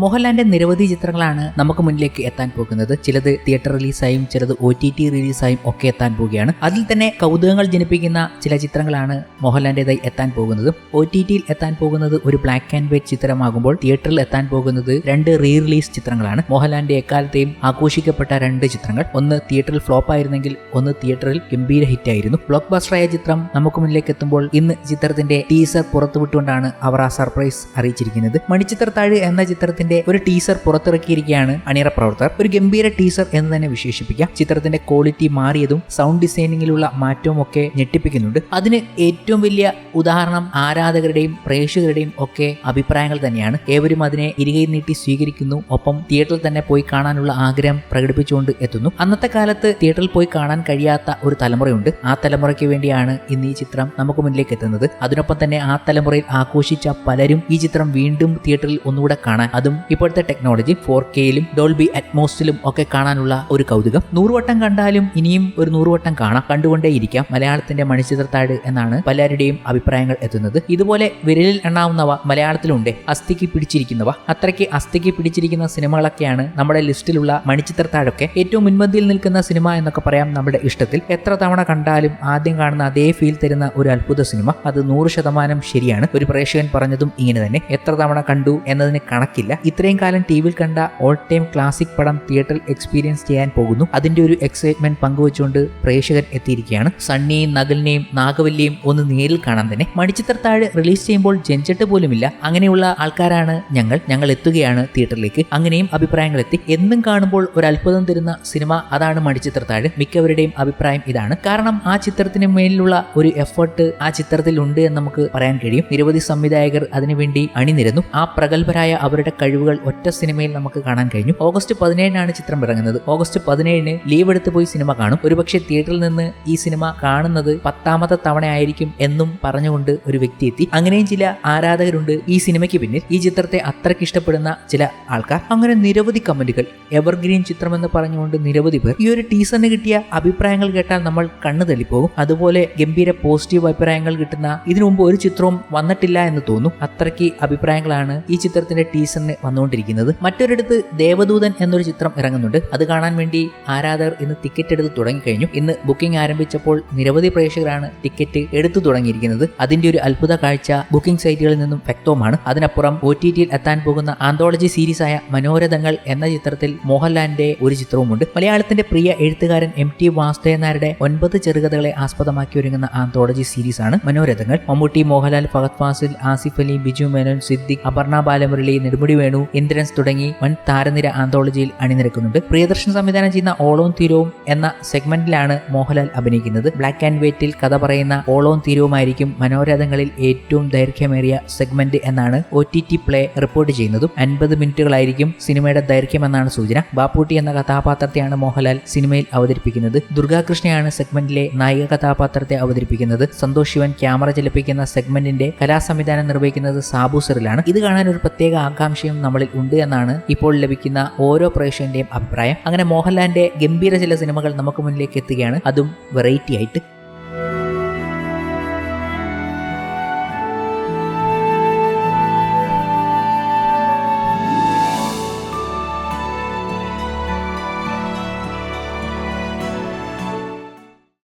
മോഹൻലാലിന്റെ നിരവധി ചിത്രങ്ങളാണ് നമുക്ക് മുന്നിലേക്ക് എത്താൻ പോകുന്നത്. ചിലത് തിയേറ്റർ റിലീസായും ചിലത് ഒ ടി ടി റിലീസായും ഒക്കെ എത്താൻ പോവുകയാണ്. അതിൽ തന്നെ കൗതുകങ്ങൾ ജനിപ്പിക്കുന്ന ചില ചിത്രങ്ങളാണ് മോഹൻലാലിന്റെതായി എത്താൻ പോകുന്നത്. ഒ ടി ടിയിൽ എത്താൻ പോകുന്നത് ഒരു ബ്ലാക്ക് ആൻഡ് വൈറ്റ് ചിത്രമാകുമ്പോൾ തിയേറ്ററിൽ എത്താൻ പോകുന്നത് രണ്ട് റീ റിലീസ് ചിത്രങ്ങളാണ്. മോഹൻലാലിന്റെ എക്കാലത്തെയും ആഘോഷിക്കപ്പെട്ട രണ്ട് ചിത്രങ്ങൾ. ഒന്ന് തിയേറ്ററിൽ ഫ്ലോപ്പ് ആയിരുന്നെങ്കിൽ ഒന്ന് തിയേറ്ററിൽ ഗംഭീര ഹിറ്റ് ആയിരുന്നു. ബ്ലോക്ക് ബസ്റ്ററായ ചിത്രം നമുക്ക് മുന്നിലേക്ക് എത്തുമ്പോൾ ഇന്ന് ചിത്രത്തിന്റെ ടീസർ പുറത്തുവിട്ടുകൊണ്ടാണ് അവർ ആ സർപ്രൈസ് അറിയിച്ചിരിക്കുന്നത്. മണിച്ചിത്രത്താഴ് എന്ന ചിത്രത്തിന്റെ ഒരു ടീസർ പുറത്തിറക്കിയിരിക്കുകയാണ് അണിയറ പ്രവർത്തകർ. ഒരു ഗംഭീര ടീസർ എന്ന് തന്നെ വിശേഷിപ്പിക്കാം. ചിത്രത്തിന്റെ ക്വാളിറ്റി മാറിയതും സൗണ്ട് ഡിസൈനിങ്ങിലുള്ള മാറ്റവും ഒക്കെ ഞെട്ടിപ്പിക്കുന്നുണ്ട്. അതിന് ഏറ്റവും വലിയ ഉദാഹരണം ആരാധകരുടെയും പ്രേക്ഷകരുടെയും ഒക്കെ അഭിപ്രായങ്ങൾ തന്നെയാണ്. ഏവരും അതിനെ ഇരുകൈ നീട്ടി സ്വീകരിക്കുന്നു. ഒപ്പം തിയേറ്ററിൽ തന്നെ പോയി കാണാനുള്ള ആഗ്രഹം പ്രകടിപ്പിച്ചുകൊണ്ട് എത്തുന്നു. അന്നത്തെ കാലത്ത് തിയേറ്ററിൽ പോയി കാണാൻ കഴിയാത്ത ഒരു തലമുറയുണ്ട്. ആ തലമുറയ്ക്ക് വേണ്ടിയാണ് ഇന്ന് ഈ ചിത്രം നമുക്ക് മുന്നിലേക്ക് എത്തുന്നത്. അതിനൊപ്പം തന്നെ ആ തലമുറയിൽ ആഘോഷിച്ച പലരും ഈ ചിത്രം വീണ്ടും തിയേറ്ററിൽ ഒന്നുകൂടെ കാണാൻ അതും ഇപ്പോഴത്തെ ടെക്നോളജി ഫോർ കെയിലും ഡോൾബി അറ്റ്മോസ്റ്റിലും ഒക്കെ കാണാനുള്ള ഒരു കൗതുകം. നൂറുവട്ടം കണ്ടാലും ഇനിയും ഒരു നൂറുവട്ടം കാണാം. കണ്ടുകൊണ്ടേയിരിക്കാം മലയാളത്തിന്റെ മണിച്ചിത്രത്താഴ് എന്നാണ് പലരുടെയും അഭിപ്രായങ്ങൾ എത്തുന്നത്. ഇതുപോലെ വിരലിൽ എണ്ണാവുന്നവ മലയാളത്തിലുണ്ട്. അസ്ഥിക്ക് പിടിച്ചിരിക്കുന്നവ. അത്രയ്ക്ക് അസ്ഥിക്ക് പിടിച്ചിരിക്കുന്ന സിനിമകളൊക്കെയാണ് നമ്മുടെ ലിസ്റ്റിലുള്ള മണിച്ചിത്രത്താഴൊക്കെ. ഏറ്റവും മുൻപന്തിയിൽ നിൽക്കുന്ന സിനിമ എന്നൊക്കെ പറയാം നമ്മുടെ ഇഷ്ടത്തിൽ. എത്ര തവണ കണ്ടാലും ആദ്യം കാണുന്ന അതേ ഫീൽ തരുന്ന ഒരു അത്ഭുത സിനിമ. അത് നൂറ് ശതമാനം ശരിയാണ്. ഒരു പ്രേക്ഷകൻ പറഞ്ഞതും ഇങ്ങനെ തന്നെ. എത്ര തവണ കണ്ടു എന്നതിന് കണക്കില്ല. ഇത്രയും കാലം ടി വിയിൽ കണ്ട ഓൾ ടൈം ക്ലാസിക് പടം തിയേറ്ററിൽ എക്സ്പീരിയൻസ് ചെയ്യാൻ പോകുന്നു. അതിന്റെ ഒരു എക്സൈറ്റ്മെന്റ് പങ്കുവച്ചുകൊണ്ട് പ്രേക്ഷകർ എത്തിയിരിക്കുകയാണ്. സണ്ണിയെയും നഗലിനെയും നാഗവല്ലിയും ഒന്ന് നേരിൽ കാണാൻ തന്നെ. മണിച്ചിത്രത്താഴ് റിലീസ് ചെയ്യുമ്പോൾ ജനിച്ചിട്ട് പോലുമില്ല. അങ്ങനെയുള്ള ആൾക്കാരാണ് ഞങ്ങൾ. ഞങ്ങൾ എത്തുകയാണ് തിയേറ്ററിലേക്ക് അങ്ങനെയും അഭിപ്രായങ്ങൾ എത്തി എന്നും കാണുമ്പോൾ ഒരു അത്ഭുതം തരുന്ന സിനിമ അതാണ് മണിച്ചിത്രത്താഴ് മിക്കവരുടെയും അഭിപ്രായം ഇതാണ്. കാരണം ആ ചിത്രത്തിന് മേലിലുള്ള ഒരു എഫേർട്ട് ആ ചിത്രത്തിൽ ഉണ്ട് എന്ന് നമുക്ക് പറയാൻ കഴിയും. നിരവധി സംവിധായകർ അതിനുവേണ്ടി അണിനിരന്നു. ആ പ്രഗത്ഭരായ അവരുടെ കഴിവുകൾ ഒറ്റ സിനിമയിൽ നമുക്ക് കാണാൻ കഴിഞ്ഞു. ഓഗസ്റ്റ് പതിനേഴിനാണ് ചിത്രം ഇറങ്ങുന്നത്. ഓഗസ്റ്റ് പതിനേഴിന് ലീവ് എടുത്ത് പോയി സിനിമ കാണും. ഒരുപക്ഷെ തിയേറ്ററിൽ നിന്ന് ഈ സിനിമ കാണുന്നത് പത്താമത്തെ തവണയായിരിക്കും എന്നും പറഞ്ഞുകൊണ്ട് ഒരു വ്യക്തി എത്തി. അങ്ങനെയും ചില ആരാധകരുണ്ട് ഈ സിനിമയ്ക്ക് പിന്നിൽ. ഈ ചിത്രത്തെ അത്രയ്ക്ക് ഇഷ്ടപ്പെടുന്ന ചില ആൾക്കാർ. അങ്ങനെ നിരവധി കമന്റുകൾ എവർഗ്രീൻ ചിത്രം എന്ന് പറഞ്ഞുകൊണ്ട് നിരവധി പേർ. ഈ ഒരു ടീസറിന് കിട്ടിയ അഭിപ്രായങ്ങൾ കേട്ടാൽ നമ്മൾ കണ്ണു തെളിപ്പോവും അതുപോലെ ഗംഭീര പോസിറ്റീവ് അഭിപ്രായങ്ങൾ കിട്ടുന്ന ഇതിനു മുമ്പ് ഒരു ചിത്രവും വന്നിട്ടില്ല എന്ന് തോന്നും. അത്രയ്ക്ക് അഭിപ്രായങ്ങളാണ് ഈ ചിത്രത്തിന്റെ ടീസറിന് വന്നുകൊണ്ടിരിക്കുന്നത്. മറ്റൊരിടത്ത് ദേവദൂതൻ എന്നൊരു ചിത്രം ഇറങ്ങുന്നുണ്ട്. അത് കാണാൻ വേണ്ടി ആരാധകർ ഇന്ന് ടിക്കറ്റ് എടുത്ത് തുടങ്ങിക്കഴിഞ്ഞു. ഇന്ന് ബുക്കിംഗ് ആരംഭിച്ചപ്പോൾ നിരവധി പ്രേക്ഷകരാണ് ടിക്കറ്റ് എടുത്തു തുടങ്ങിയിരിക്കുന്നത്. അതിന്റെ ഒരു അത്ഭുത കാഴ്ച ബുക്കിംഗ് സൈറ്റുകളിൽ നിന്നും വ്യക്തവുമാണ്. അതിനപ്പുറം ഒ ടി ടിയിൽ എത്താൻ പോകുന്ന ആന്തോളജി സീരീസായ മനോരഥങ്ങൾ എന്ന ചിത്രത്തിൽ മോഹൻലാലിന്റെ ഒരു ചിത്രവുമുണ്ട്. മലയാളത്തിന്റെ പ്രിയ എഴുത്തുകാരൻ എം ടി വാസുദേവൻ ഒൻപത് ചെറുകഥകളെ ആസ്പദമാക്കി ഒരുങ്ങുന്ന ആന്തോളജി സീരീസാണ് മനോരഥങ്ങൾ. മമ്മൂട്ടി മോഹൻലാൽ ഫഹദ് ഫാസിൽ ആസിഫ് അലി ബിജു മേനോൻ സിദ്ദിഖ് അപർണ ബാലമുരളി നെടുമുടി വേണു ഇന്ദ്രൻസ് തുടങ്ങി വൻ താരനിര ആന്തോളജിയിൽ അണിനിരക്കുന്നുണ്ട്. പ്രിയദർശൻ സംവിധാനം ചെയ്യുന്ന ഓളവും തീരവും എന്ന സെഗ്മെന്റിലാണ് മോഹൻലാൽ അഭിനയിക്കുന്നത്. ബ്ലാക്ക് ആൻഡ് വൈറ്റിൽ കഥ പറയുന്ന ഓളവും തീരവുമായിരിക്കും മനോരഥങ്ങളിൽ ഏറ്റവും ദൈർഘ്യമേറിയ സെഗ്മെന്റ് എന്നാണ് O T T play report ചെയ്യുന്നതും. അൻപത് മിനിറ്റുകളായിരിക്കും സിനിമയുടെ ദൈർഘ്യമെന്നാണ് സൂചന. ബാപ്പൂട്ടി എന്ന കഥാപാത്രത്തെയാണ് മോഹൻലാൽ സിനിമയിൽ അവതരിപ്പിക്കുന്നത്. ദുർഗാകൃഷ്ണയാണ് സെഗ്മെന്റിലെ നായിക കഥാപാത്രത്തെ അവതരിപ്പിക്കുന്നത്. സന്തോഷ് ശിവൻ ക്യാമറ ചലിപ്പിക്കുന്ന സെഗ്മെന്റിന്റെ കലാസംവിധാനം നിർവഹിക്കുന്നത് സാബു സിറിലാണ്. ഇത് കാണാൻ ഒരു പ്രത്യേക ആകാംക്ഷയും നമ്മളിൽ ഉണ്ട് എന്നാണ് ഇപ്പോൾ ലഭിക്കുന്ന ഓരോ പ്രേക്ഷകന്റെയും അഭിപ്രായം. അങ്ങനെ മോഹൻലാലിന്റെ ഗംഭീര ചില സിനിമകൾ നമുക്ക് മുന്നിലേക്ക് എത്തുകയാണ്. അതും വെറൈറ്റി ആയിട്ട്.